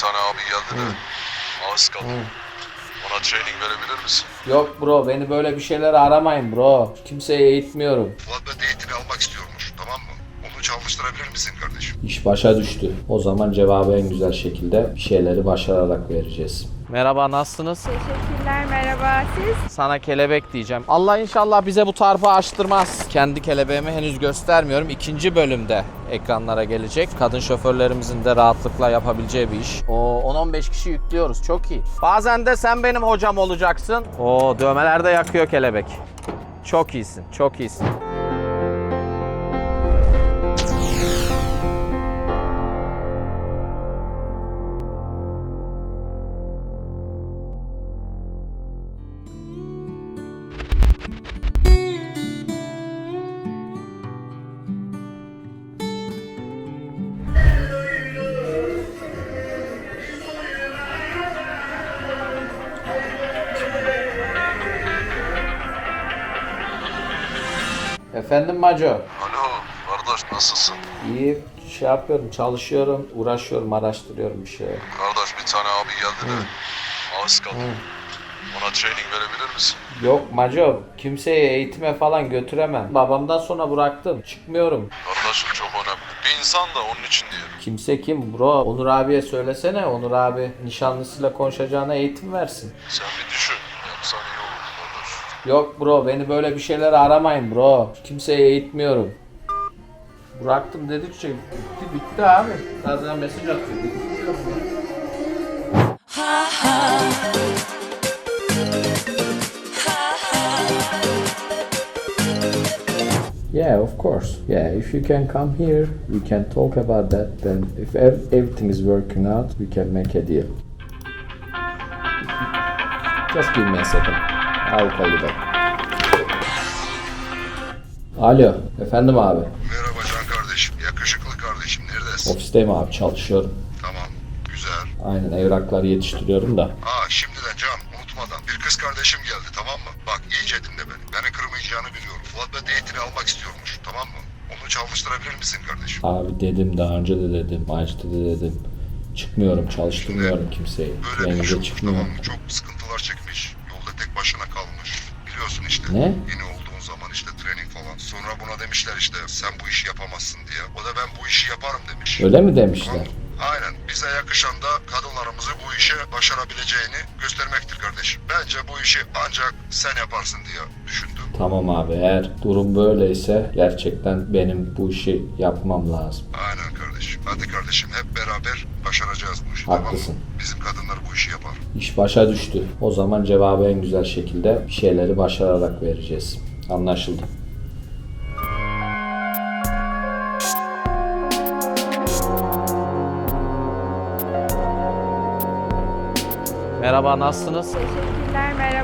tane abi geldi de ağız kaldı. Ona training verebilir misin? Yok bro beni böyle bir şeyler aramayın bro. Kimseye eğitmiyorum. Fuat Bey eğitimi almak istiyormuş tamam mı? Onu çalıştırabilir misin kardeşim? İş başa düştü. O zaman cevabı en güzel şekilde bir şeyleri başararak vereceğiz. Merhaba nasılsınız? Teşekkürler, merhaba. Siz? Sana kelebek diyeceğim. Allah inşallah bize bu tarafı açtırmaz. Kendi kelebeğimi henüz göstermiyorum. İkinci bölümde ekranlara gelecek. Kadın şoförlerimizin de rahatlıkla yapabileceği bir iş. O 10-15 kişi yüklüyoruz. Çok iyi. Bazen de sen benim hocam olacaksın. O dövmeler de yakıyor kelebek. Çok iyisin. Çok iyisin. Efendim Maco. Alo kardeş nasılsın? İyi şey yapıyorum, çalışıyorum, uğraşıyorum, araştırıyorum bir şey. Kardeş bir tane abi geldi de ağız kaldı. Ona training verebilir misin? Yok Maco, kimseye eğitime falan götüremem. Babamdan sonra bıraktım, çıkmıyorum. Kardeşim çok önemli. Bir insan da onun için diye. Kimse kim bro? Onur abiye söylesene. Onur abi nişanlısıyla konuşacağına eğitim versin. Sen bir düşün. Yapsan iyi olur kardeş. Yok bro, beni böyle bir şeyler aramayın bro. Kimseye eğitmiyorum. Bıraktım dedikçe bitti bitti abi. Bazen mesaj. Bitti. Yeah, of course. Yeah, if you can come here, we can talk about that. Then, if ev- everything is working out, we can make a deal. Just give me a second. Back. Alo, efendim abi. Merhaba Can kardeşim. Yakışıklı kardeşim. Neredesin? Ofisteyim abi, çalışıyorum. Tamam. Güzel. Aynen evrakları yetiştiriyorum da. Aa şimdiden Can unutmadan. Bir kız kardeşim geldi tamam mı? Bak iyice dinle beni. Beni kırmayacağını biliyorum. Fuat Bey eğitimi almak istiyormuş tamam mı? Onu çalıştırabilir misin kardeşim? Abi dedim daha önce de dedim, Macit'e de dedim. Çıkmıyorum, çalıştırmıyorum kimseyi. Böyle şey olmuş çıkmıyorum. tamam? Çok sıkıntılar çekmiş. Yolda tek başına kalmış. Biliyorsun işte. Ne? Yeni olduğun zaman işte training falan. Sonra buna demişler işte sen bu işi yapamazsın diye. O da ben bu işi yaparım demiş. Öyle mi demişler? Aynen. Bize yakışan da kadınlarımızı bu işe başarabileceğini göstermektir kardeşim. Bence bu işi ancak sen yaparsın diye düşündüm. Tamam abi eğer durum böyleyse gerçekten benim bu işi yapmam lazım. Aynen kardeşim. Hadi kardeşim hep beraber başaracağız bu işi. Haklısın. Tamam? Bizim kadınlar bu işi yapar. İş başa düştü. O zaman cevabı en güzel şekilde bir şeyleri başararak vereceğiz. Anlaşıldı. Merhaba nasılsınız?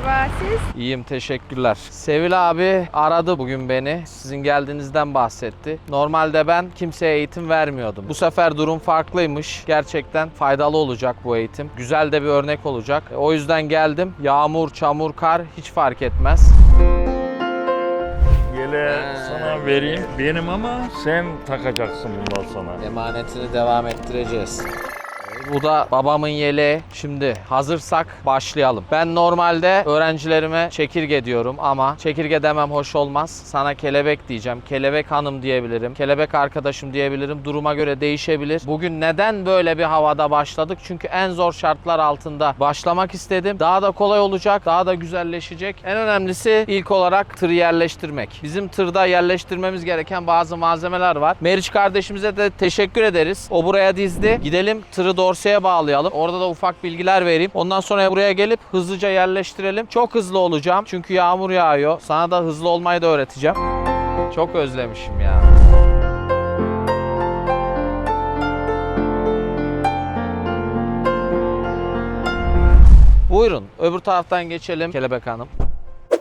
Merhaba. Siz? İyiyim teşekkürler. Sevil abi aradı bugün beni. Sizin geldiğinizden bahsetti. Normalde ben kimseye eğitim vermiyordum. Bu sefer durum farklıymış. Gerçekten faydalı olacak bu eğitim. Güzel de bir örnek olacak. O yüzden geldim. Yağmur, çamur, kar hiç fark etmez. Yele He. sana vereyim benim ama sen takacaksın bundan sonra. Emanetini devam ettireceğiz. Bu da babamın yeleği. Şimdi hazırsak başlayalım. Ben normalde öğrencilerime çekirge diyorum ama çekirge demem hoş olmaz. Sana kelebek diyeceğim. Kelebek hanım diyebilirim. Kelebek arkadaşım diyebilirim. Duruma göre değişebilir. Bugün neden böyle bir havada başladık? Çünkü en zor şartlar altında başlamak istedim. Daha da kolay olacak, daha da güzelleşecek. En önemlisi ilk olarak tır yerleştirmek. Bizim tırda yerleştirmemiz gereken bazı malzemeler var. Meriç kardeşimize de teşekkür ederiz. O buraya dizdi. Gidelim tırı dorseye bağlayalım. Orada da ufak bilgiler vereyim. Ondan sonra buraya gelip hızlıca yerleştirelim. Çok hızlı olacağım. Çünkü yağmur yağıyor. Sana da hızlı olmayı da öğreteceğim. Çok özlemişim ya. Buyurun öbür taraftan geçelim Kelebek Hanım.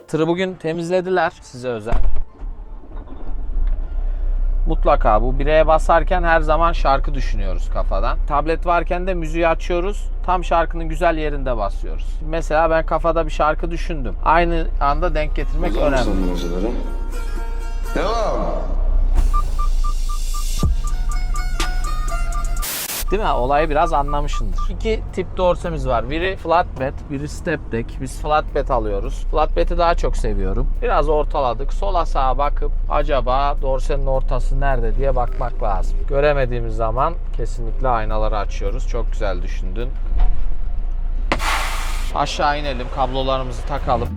Tırı bugün temizlediler size özel. Mutlaka bu bireye basarken her zaman şarkı düşünüyoruz kafadan. Tablet varken de müziği açıyoruz. Tam şarkının güzel yerinde basıyoruz. Mesela ben kafada bir şarkı düşündüm. Aynı anda denk getirmek önemli. Değil mi? Olayı biraz anlamışsındır. İki tip dorsemiz var. Biri flatbed, biri step deck. Biz flatbed alıyoruz. Flatbed'i daha çok seviyorum. Biraz ortaladık. Sola sağa bakıp acaba dorsenin ortası nerede diye bakmak lazım. Göremediğimiz zaman kesinlikle aynaları açıyoruz. Çok güzel düşündün. Aşağı inelim, kablolarımızı takalım.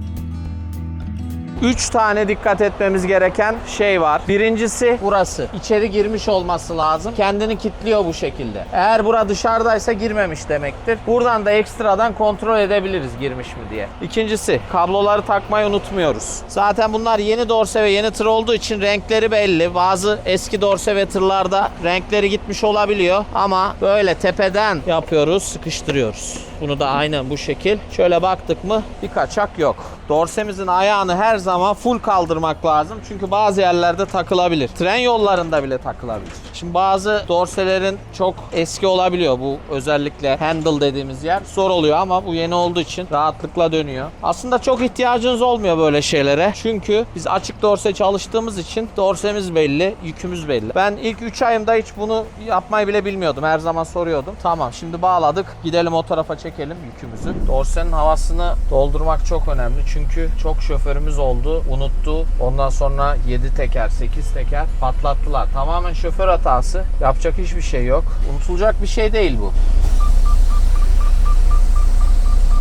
3 tane dikkat etmemiz gereken şey var. Birincisi burası. İçeri girmiş olması lazım. Kendini kilitliyor bu şekilde. Eğer bura dışarıdaysa girmemiş demektir. Buradan da ekstradan kontrol edebiliriz girmiş mi diye. İkincisi kabloları takmayı unutmuyoruz. Zaten bunlar yeni dorse ve yeni tır olduğu için renkleri belli. Bazı eski dorse ve tırlarda renkleri gitmiş olabiliyor. Ama böyle tepeden yapıyoruz, sıkıştırıyoruz. Bunu da aynen bu şekil. Şöyle baktık mı bir kaçak yok. Dorsemizin ayağını her zaman full kaldırmak lazım. Çünkü bazı yerlerde takılabilir. Tren yollarında bile takılabilir. Şimdi bazı dorselerin çok eski olabiliyor. Bu özellikle handle dediğimiz yer zor oluyor ama bu yeni olduğu için rahatlıkla dönüyor. Aslında çok ihtiyacınız olmuyor böyle şeylere. Çünkü biz açık dorse çalıştığımız için dorsemiz belli, yükümüz belli. Ben ilk 3 ayımda hiç bunu yapmayı bile bilmiyordum. Her zaman soruyordum. Tamam şimdi bağladık. Gidelim o tarafa çekelim yükümüzü. Dorsenin havasını doldurmak çok önemli. Çünkü çok şoförümüz oldu, unuttu. Ondan sonra 7 teker, 8 teker patlattılar. Tamamen şoför hatası. Yapacak hiçbir şey yok. Unutulacak bir şey değil bu.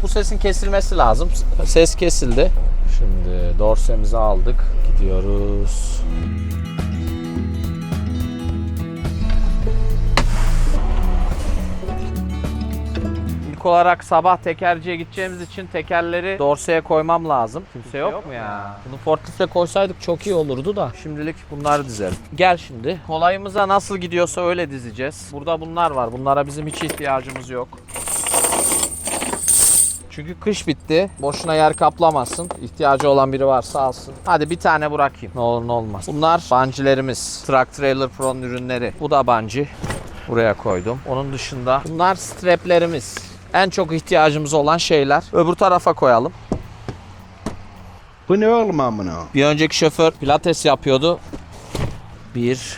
Bu sesin kesilmesi lazım. Ses kesildi. Şimdi dorsemizi aldık. Gidiyoruz. İlk olarak sabah tekerciye gideceğimiz için tekerleri dorseye koymam lazım. Kimse yok, mu ya? Bunu forkliftle koysaydık çok iyi olurdu da. Şimdilik bunları dizelim. Gel şimdi. Kolayımıza nasıl gidiyorsa öyle dizeceğiz. Burada bunlar var. Bunlara bizim hiç ihtiyacımız yok. Çünkü kış bitti. Boşuna yer kaplamasın. İhtiyacı olan biri varsa alsın. Hadi bir tane bırakayım. Ne olur ne olmaz. Bunlar bancilerimiz. Truck Trailer Pro'nun ürünleri. Bu da banci. Buraya koydum. Onun dışında bunlar straplerimiz. En çok ihtiyacımız olan şeyler. Öbür tarafa koyalım. Bu ne oğlum amına? Bir önceki şoför pilates yapıyordu. Bir,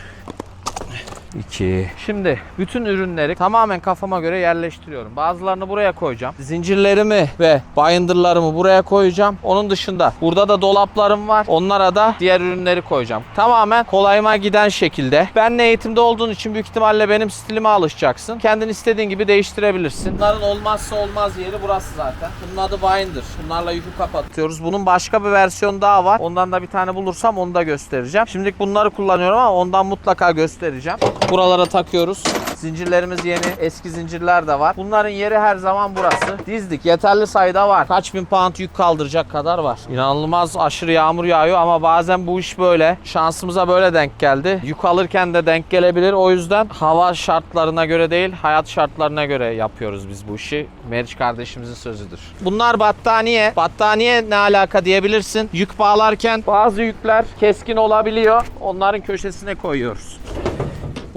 iki. Şimdi bütün ürünleri tamamen kafama göre yerleştiriyorum. Bazılarını buraya koyacağım. Zincirlerimi ve bindırlarımı buraya koyacağım. Onun dışında burada da dolaplarım var. Onlara da diğer ürünleri koyacağım. Tamamen kolayıma giden şekilde. Benle eğitimde olduğun için büyük ihtimalle benim stilime alışacaksın. Kendin istediğin gibi değiştirebilirsin. Bunların olmazsa olmaz yeri burası zaten. Bunun adı binder. Bunlarla yükü kapatıyoruz. Bunun başka bir versiyonu daha var. Ondan da bir tane bulursam onu da göstereceğim. Şimdilik bunları kullanıyorum ama ondan mutlaka göstereceğim. Buralara takıyoruz. Zincirlerimiz yeni. Eski zincirler de var. Bunların yeri her zaman burası. Dizdik. Yeterli sayıda var. Kaç bin pound yük kaldıracak kadar var. İnanılmaz aşırı yağmur yağıyor ama bazen bu iş böyle. Şansımıza böyle denk geldi. Yük alırken de denk gelebilir. O yüzden hava şartlarına göre değil, hayat şartlarına göre yapıyoruz biz bu işi. Meriç kardeşimizin sözüdür. Bunlar battaniye. Battaniye ne alaka diyebilirsin. Yük bağlarken bazı yükler keskin olabiliyor. Onların köşesine koyuyoruz.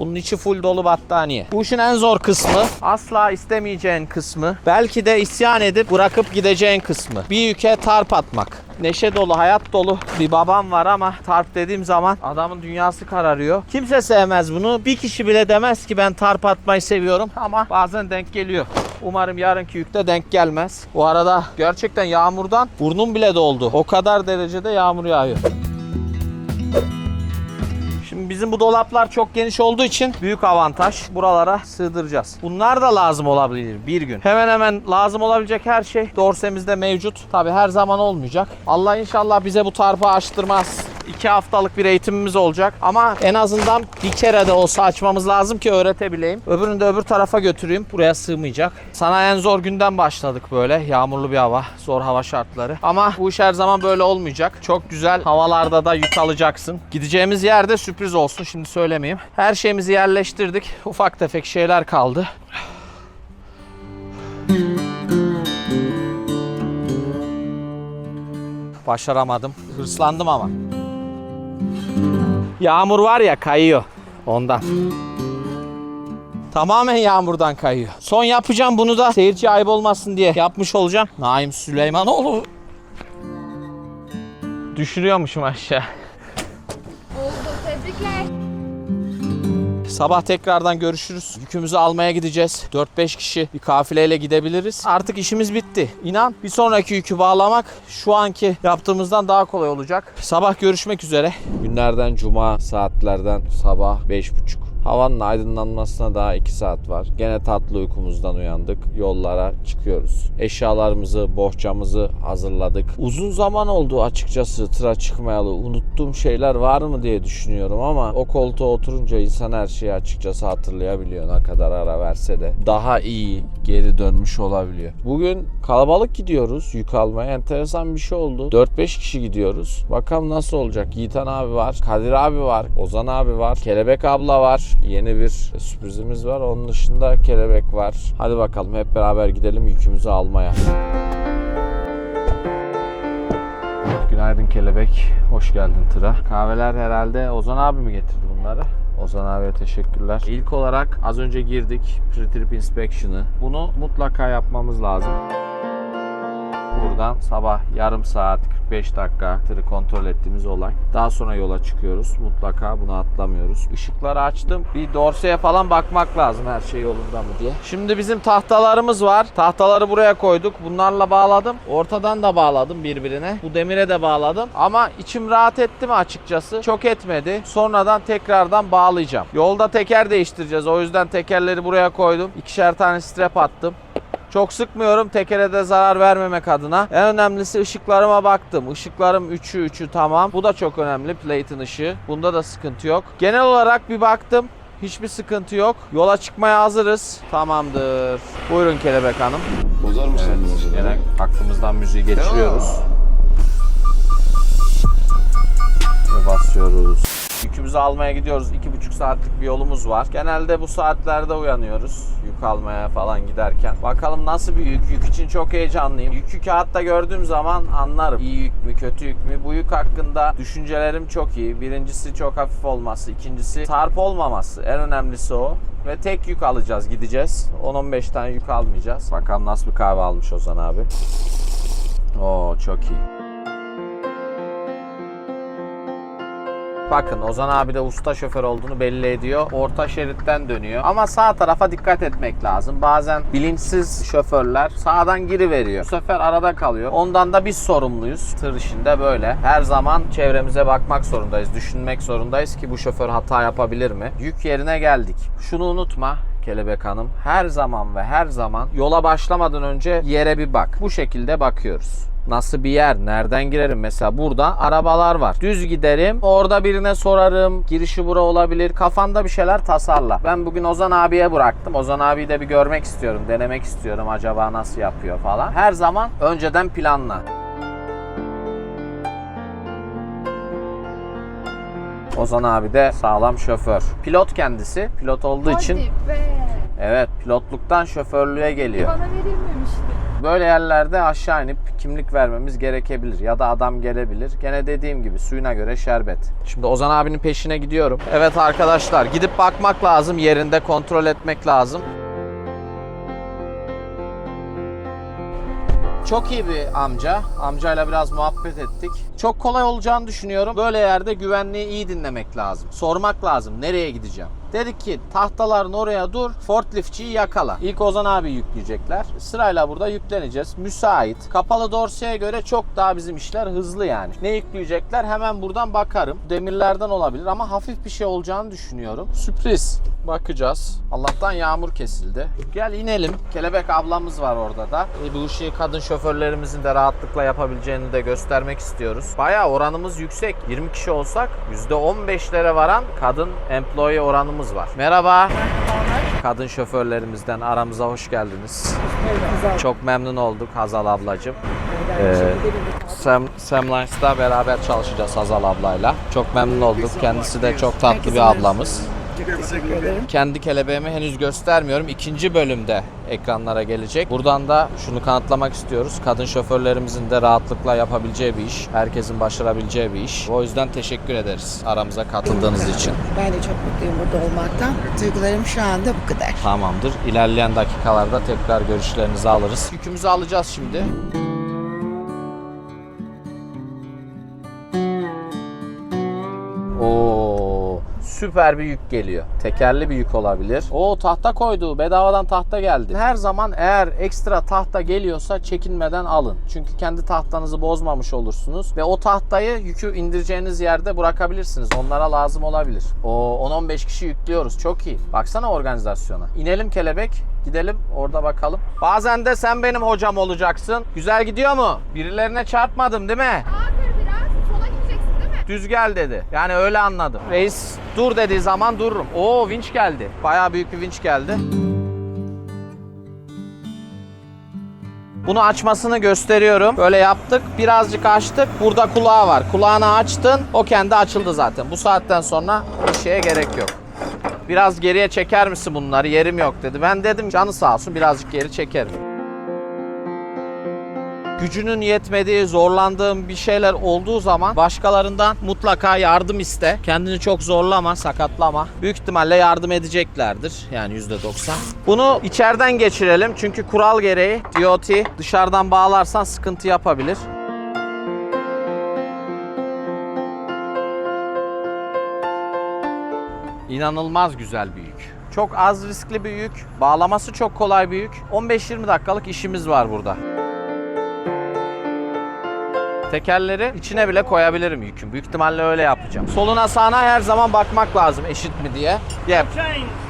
Bunun içi full dolu battaniye. Bu işin en zor kısmı, asla istemeyeceğin kısmı, belki de isyan edip bırakıp gideceğin kısmı. Bir yüke tarp atmak. Neşe dolu, hayat dolu bir babam var ama tarp dediğim zaman adamın dünyası kararıyor. Kimse sevmez bunu. Bir kişi bile demez ki ben tarp atmayı seviyorum ama bazen denk geliyor. Umarım yarınki yükte denk gelmez. Bu arada gerçekten yağmurdan burnum bile doldu. O kadar derecede yağmur yağıyor. Bizim bu dolaplar çok geniş olduğu için büyük avantaj. Buralara sığdıracağız. Bunlar da lazım olabilir bir gün. Hemen hemen lazım olabilecek her şey dorsemizde mevcut. Tabi her zaman olmayacak. Allah inşallah bize bu tarpı açtırmaz. 2 haftalık bir eğitimimiz olacak. Ama en azından bir kere de olsa açmamız lazım ki öğretebileyim. Öbürünü de öbür tarafa götüreyim. Buraya sığmayacak. Sana en zor günden başladık böyle. Yağmurlu bir hava, zor hava şartları. Ama bu iş her zaman böyle olmayacak. Çok güzel havalarda da yük alacaksın. Gideceğimiz yerde sürpriz olsun. Şimdi söylemeyeyim. Her şeyimizi yerleştirdik. Ufak tefek şeyler kaldı. Başaramadım. Hırslandım ama. Yağmur var ya kayıyor. Ondan. Tamamen yağmurdan kayıyor. Son yapacağım bunu da seyirci ayıp olmasın diye yapmış olacağım. Naim Süleymanoğlu. Düşürüyormuşum aşağı. Sabah tekrardan görüşürüz. Yükümüzü almaya gideceğiz. 4-5 kişi bir kafileyle gidebiliriz. Artık işimiz bitti. İnan bir sonraki yükü bağlamak şu anki yaptığımızdan daha kolay olacak. Sabah görüşmek üzere. Günlerden cuma saatlerden sabah 5.30. Havanın aydınlanmasına daha 2 saat var. Gene tatlı uykumuzdan uyandık. Yollara çıkıyoruz. Eşyalarımızı, bohçamızı hazırladık. Uzun zaman oldu açıkçası tıra çıkmayalı. Unuttuğum şeyler var mı diye düşünüyorum ama o koltuğa oturunca insan her şeyi açıkçası hatırlayabiliyor ne kadar ara verse de. Daha iyi geri dönmüş olabiliyor. Bugün kalabalık gidiyoruz yük almaya. Enteresan bir şey oldu. 4-5 kişi gidiyoruz. Bakalım nasıl olacak. Yiğitan abi var, Kadir abi var, Ozan abi var, Kelebek abla var. Yeni bir sürprizimiz var. Onun dışında Kelebek var. Hadi bakalım hep beraber gidelim yükümüzü almaya. Günaydın Kelebek. Hoş geldin tıra. Kahveler herhalde Ozan abi mi getirdi bunları? Ozan abiye teşekkürler. İlk olarak az önce girdik pre-trip inspection'ı. Bunu mutlaka yapmamız lazım. Buradan sabah yarım saat 45 dakika tırı kontrol ettiğimiz olay. Daha sonra yola çıkıyoruz. Mutlaka bunu atlamıyoruz. Işıkları açtım. Bir dorseye falan bakmak lazım her şey yolunda mı diye. Şimdi bizim tahtalarımız var. Tahtaları buraya koyduk. Bunlarla bağladım. Ortadan da bağladım birbirine. Bu demire de bağladım. Ama içim rahat etti mi açıkçası? Çok etmedi. Sonradan tekrardan bağlayacağım. Yolda teker değiştireceğiz. O yüzden tekerleri buraya koydum. İkişer tane strap attım. Çok sıkmıyorum tekere de zarar vermemek adına. En önemlisi ışıklarıma baktım. Işıklarım 3'ü 3'ü tamam. Bu da çok önemli plate'in ışığı. Bunda da sıkıntı yok. Genel olarak bir baktım. Hiçbir sıkıntı yok. Yola çıkmaya hazırız. Tamamdır. Buyurun Kelebek Hanım. Bozar mısın? Gene aklımızdan müziği geçiriyoruz. Ve basıyoruz. Yükümüzü almaya gidiyoruz. İki buçuk saatlik bir yolumuz var. Genelde bu saatlerde uyanıyoruz. Yük almaya falan giderken. Bakalım nasıl bir yük? Yük için çok heyecanlıyım. Yükü kağıtta gördüğüm zaman anlarım. İyi yük mü, kötü yük mü? Bu yük hakkında düşüncelerim çok iyi. Birincisi çok hafif olması. ikincisi sarp olmaması. En önemlisi o. Ve tek yük alacağız, gideceğiz. 10-15 tane yük almayacağız. Bakalım nasıl bir kahve almış Ozan abi. Oo çok iyi. Bakın Ozan abi de usta şoför olduğunu belli ediyor. Orta şeritten dönüyor. Ama sağ tarafa dikkat etmek lazım. Bazen bilinçsiz şoförler sağdan giriveriyor. Bu sefer arada kalıyor. Ondan da biz sorumluyuz. Tır işinde böyle. Her zaman çevremize bakmak zorundayız. Düşünmek zorundayız ki bu şoför hata yapabilir mi? Yük yerine geldik. Şunu unutma. Kelebek Hanım her zaman ve her zaman yola başlamadan önce yere bir bak. Bu şekilde bakıyoruz. Nasıl bir yer? Nereden girerim? Mesela burada arabalar var. Düz giderim. Orada birine sorarım. Girişi bura olabilir. Kafanda bir şeyler tasarla. Ben bugün Ozan abiye bıraktım. Ozan abiyi de bir görmek istiyorum. Denemek istiyorum. Acaba nasıl yapıyor falan. Her zaman önceden planla. Ozan abi de sağlam şoför. Pilot kendisi. Pilot olduğu için Hadi be. evet pilotluktan şoförlüğe geliyor. Bana verilmemişti. Böyle yerlerde aşağı inip kimlik vermemiz gerekebilir ya da adam gelebilir. Gene dediğim gibi suyuna göre şerbet. Şimdi Ozan abinin peşine gidiyorum. Evet arkadaşlar gidip bakmak lazım yerinde kontrol etmek lazım. Çok iyi bir amca. Amcayla biraz muhabbet ettik. Çok kolay olacağını düşünüyorum. Böyle yerde güvenliği iyi dinlemek lazım. Sormak lazım nereye gideceğim. Dedik ki tahtaların oraya dur, forkliftçiyi yakala. İlk Ozan abi yükleyecekler. Sırayla burada yükleneceğiz. Müsait. Kapalı dorseye göre çok daha bizim işler hızlı yani. Ne yükleyecekler hemen buradan bakarım. Demirlerden olabilir ama hafif bir şey olacağını düşünüyorum. Sürpriz. Bakacağız. Allah'tan yağmur kesildi. Gel inelim. Kelebek ablamız var orada da. E, bu işi kadın şoförlerimizin de rahatlıkla yapabileceğini de göstermek istiyoruz. Bayağı oranımız yüksek. 20 kişi olsak %15'lere varan kadın employee oranımız var. Merhaba. Kadın şoförlerimizden aramıza hoş geldiniz. Çok memnun olduk Hazal ablacığım. Ee, Sam, Samlines'da beraber çalışacağız Hazal ablayla. Çok memnun olduk. Kendisi de çok tatlı bir ablamız. Kendi kelebeğimi henüz göstermiyorum. İkinci bölümde ekranlara gelecek. Buradan da şunu kanıtlamak istiyoruz. Kadın şoförlerimizin de rahatlıkla yapabileceği bir iş. Herkesin başarabileceği bir iş. O yüzden teşekkür ederiz aramıza katıldığınız için. Ben de çok mutluyum burada olmaktan. Duygularım şu anda bu kadar. Tamamdır. İlerleyen dakikalarda tekrar görüşlerinizi alırız. Yükümüzü alacağız şimdi. Süper bir yük geliyor. Tekerli bir yük olabilir. O tahta koydu. Bedavadan tahta geldi. Her zaman eğer ekstra tahta geliyorsa çekinmeden alın. Çünkü kendi tahtanızı bozmamış olursunuz. Ve o tahtayı yükü indireceğiniz yerde bırakabilirsiniz. Onlara lazım olabilir. O 10-15 kişi yüklüyoruz. Çok iyi. Baksana organizasyona. İnelim kelebek. Gidelim orada bakalım. Bazen de sen benim hocam olacaksın. Güzel gidiyor mu? Birilerine çarpmadım değil mi? Ağır biraz sola gideceksin değil mi? Düz gel dedi. Yani öyle anladım. Reis dur dediği zaman dururum. Oo vinç geldi. Bayağı büyük bir vinç geldi. Bunu açmasını gösteriyorum. Böyle yaptık. Birazcık açtık. Burada kulağı var. Kulağını açtın. O kendi açıldı zaten. Bu saatten sonra bir şeye gerek yok. Biraz geriye çeker misin bunları? Yerim yok dedi. Ben dedim canı sağ olsun birazcık geri çekerim gücünün yetmediği, zorlandığın bir şeyler olduğu zaman başkalarından mutlaka yardım iste. Kendini çok zorlama, sakatlama. Büyük ihtimalle yardım edeceklerdir. Yani %90. Bunu içeriden geçirelim. Çünkü kural gereği DOT dışarıdan bağlarsan sıkıntı yapabilir. İnanılmaz güzel bir yük. Çok az riskli bir yük. Bağlaması çok kolay bir yük. 15-20 dakikalık işimiz var burada. Tekerleri içine bile koyabilirim yükün. Büyük ihtimalle öyle yapacağım. Soluna sağına her zaman bakmak lazım eşit mi diye. Yep.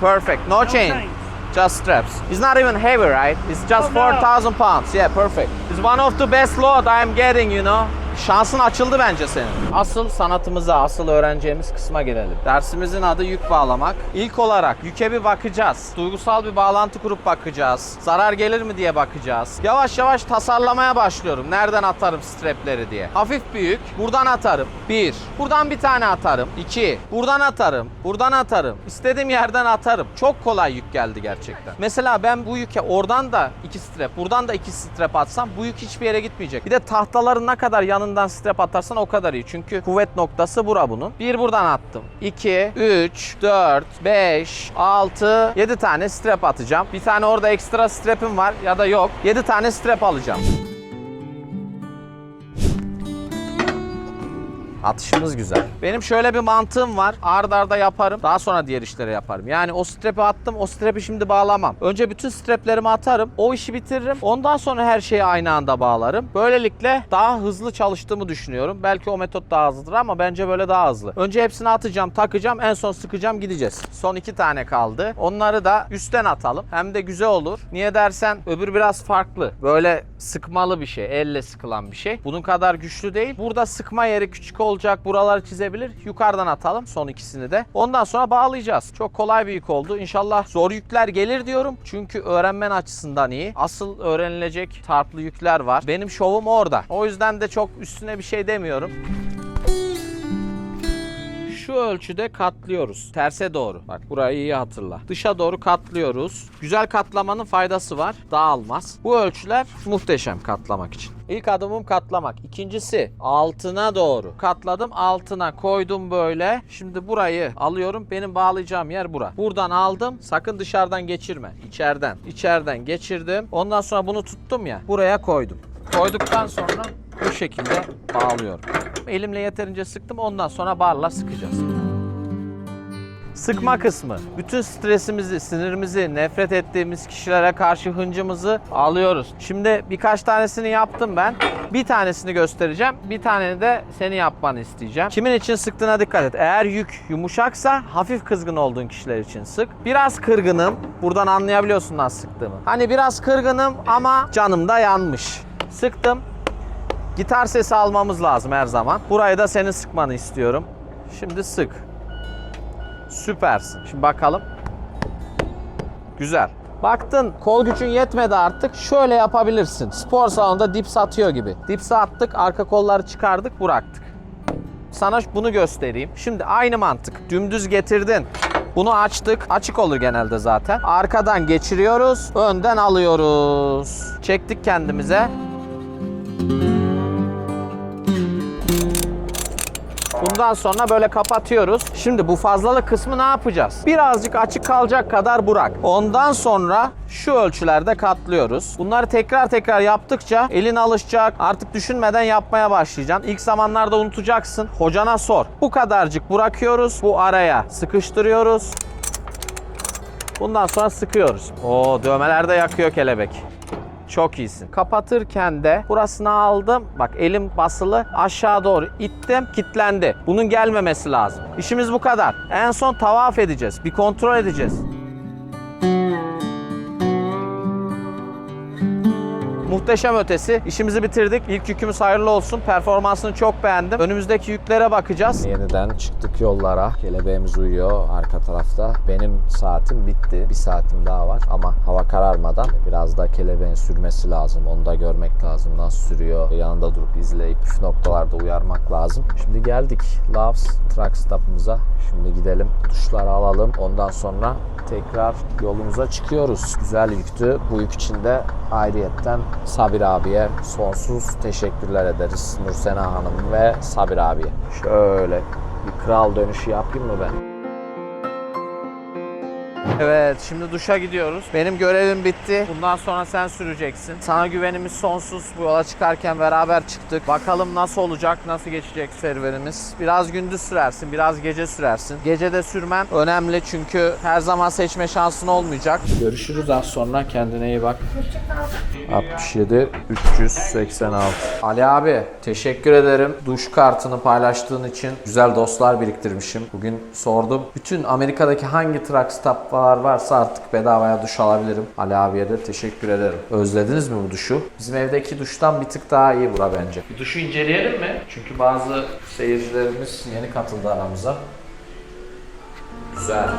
Perfect. No chain. change. Just straps. It's not even heavy, right? It's just Oh, no. 4,000 pounds. Yeah, perfect. It's one of the best load I'm getting, you know. Şansın açıldı bence senin. Asıl sanatımıza, asıl öğreneceğimiz kısma gelelim. Dersimizin adı yük bağlamak. İlk olarak yüke bir bakacağız. Duygusal bir bağlantı kurup bakacağız. Zarar gelir mi diye bakacağız. Yavaş yavaş tasarlamaya başlıyorum. Nereden atarım strapleri diye. Hafif bir yük. Buradan atarım. Bir. Buradan bir tane atarım. İki. Buradan atarım. Buradan atarım. İstediğim yerden atarım. Çok kolay yük geldi gerçekten. Mesela ben bu yüke oradan da iki strap, buradan da iki strap atsam bu yük hiçbir yere gitmeyecek. Bir de tahtaların ne kadar yanından strap atarsan o kadar iyi. Çünkü kuvvet noktası bura bunun. Bir buradan attım. 2, 3, 4, 5, 6, 7 tane strap atacağım. Bir tane orada ekstra strap'im var ya da yok. 7 tane strap alacağım. Atışımız güzel. Benim şöyle bir mantığım var. Ard arda yaparım. Daha sonra diğer işleri yaparım. Yani o strap'i attım. O strap'i şimdi bağlamam. Önce bütün straplerimi atarım. O işi bitiririm. Ondan sonra her şeyi aynı anda bağlarım. Böylelikle daha hızlı çalıştığımı düşünüyorum. Belki o metot daha hızlıdır ama bence böyle daha hızlı. Önce hepsini atacağım, takacağım. En son sıkacağım, gideceğiz. Son iki tane kaldı. Onları da üstten atalım. Hem de güzel olur. Niye dersen öbür biraz farklı. Böyle sıkmalı bir şey. Elle sıkılan bir şey. Bunun kadar güçlü değil. Burada sıkma yeri küçük olacak. Buraları çizebilir. Yukarıdan atalım son ikisini de. Ondan sonra bağlayacağız. Çok kolay bir yük oldu. İnşallah zor yükler gelir diyorum. Çünkü öğrenmen açısından iyi. Asıl öğrenilecek tartlı yükler var. Benim şovum orada. O yüzden de çok üstüne bir şey demiyorum şu ölçüde katlıyoruz. Terse doğru. Bak burayı iyi hatırla. Dışa doğru katlıyoruz. Güzel katlamanın faydası var. Dağılmaz. Bu ölçüler muhteşem katlamak için. İlk adımım katlamak. İkincisi altına doğru. Katladım altına koydum böyle. Şimdi burayı alıyorum. Benim bağlayacağım yer bura. Buradan aldım. Sakın dışarıdan geçirme. İçeriden. İçeriden geçirdim. Ondan sonra bunu tuttum ya. Buraya koydum. Koyduktan sonra bu şekilde bağlıyorum. Elimle yeterince sıktım. Ondan sonra barla sıkacağız. Sıkma kısmı. Bütün stresimizi, sinirimizi, nefret ettiğimiz kişilere karşı hıncımızı alıyoruz. Şimdi birkaç tanesini yaptım ben. Bir tanesini göstereceğim. Bir tane de seni yapmanı isteyeceğim. Kimin için sıktığına dikkat et. Eğer yük yumuşaksa hafif kızgın olduğun kişiler için sık. Biraz kırgınım. Buradan anlayabiliyorsun nasıl sıktığımı. Hani biraz kırgınım ama canım da yanmış. Sıktım. Gitar sesi almamız lazım her zaman. Burayı da senin sıkmanı istiyorum. Şimdi sık. Süpersin. Şimdi bakalım. Güzel. Baktın kol gücün yetmedi artık. Şöyle yapabilirsin. Spor salonunda dips atıyor gibi. Dipsi attık, arka kolları çıkardık, bıraktık. Sana bunu göstereyim. Şimdi aynı mantık. Dümdüz getirdin. Bunu açtık. Açık olur genelde zaten. Arkadan geçiriyoruz. Önden alıyoruz. Çektik kendimize. Bundan sonra böyle kapatıyoruz. Şimdi bu fazlalık kısmı ne yapacağız? Birazcık açık kalacak kadar bırak. Ondan sonra şu ölçülerde katlıyoruz. Bunları tekrar tekrar yaptıkça elin alışacak. Artık düşünmeden yapmaya başlayacaksın. İlk zamanlarda unutacaksın. Hocana sor. Bu kadarcık bırakıyoruz. Bu araya sıkıştırıyoruz. Bundan sonra sıkıyoruz. Oo dövmeler de yakıyor kelebek. Çok iyisin. Kapatırken de burasını aldım. Bak elim basılı aşağı doğru ittim. Kitlendi. Bunun gelmemesi lazım. İşimiz bu kadar. En son tavaf edeceğiz. Bir kontrol edeceğiz. Muhteşem ötesi. İşimizi bitirdik. İlk yükümüz hayırlı olsun. Performansını çok beğendim. Önümüzdeki yüklere bakacağız. Yeniden çıktık yollara. Kelebeğimiz uyuyor arka tarafta. Benim saatim bitti. Bir saatim daha var ama hava kararmadan biraz da kelebeğin sürmesi lazım. Onu da görmek lazım. Nasıl sürüyor? Yanında durup izleyip püf noktalarda uyarmak lazım. Şimdi geldik Loves Truck Stop'ımıza. Şimdi gidelim duşları alalım. Ondan sonra tekrar yolumuza çıkıyoruz. Güzel yüktü. Bu yük için de ayrıyetten Sabir abiye sonsuz teşekkürler ederiz. Nursena Hanım ve Sabir abiye. Şöyle bir kral dönüşü yapayım mı ben? Evet, şimdi duşa gidiyoruz. Benim görevim bitti. Bundan sonra sen süreceksin. Sana güvenimiz sonsuz. Bu yola çıkarken beraber çıktık. Bakalım nasıl olacak, nasıl geçecek serüvenimiz. Biraz gündüz sürersin, biraz gece sürersin. Gece de sürmen önemli çünkü her zaman seçme şansın olmayacak. Görüşürüz az sonra. Kendine iyi bak. 67 386. Ali abi teşekkür ederim. Duş kartını paylaştığın için güzel dostlar biriktirmişim. Bugün sordum. Bütün Amerika'daki hangi truck stop'lar varsa artık bedavaya duş alabilirim. Ali abiye de teşekkür ederim. Özlediniz mi bu duşu? Bizim evdeki duştan bir tık daha iyi bura bence. Bir duşu inceleyelim mi? Çünkü bazı seyircilerimiz yeni katıldı aramıza. Güzel.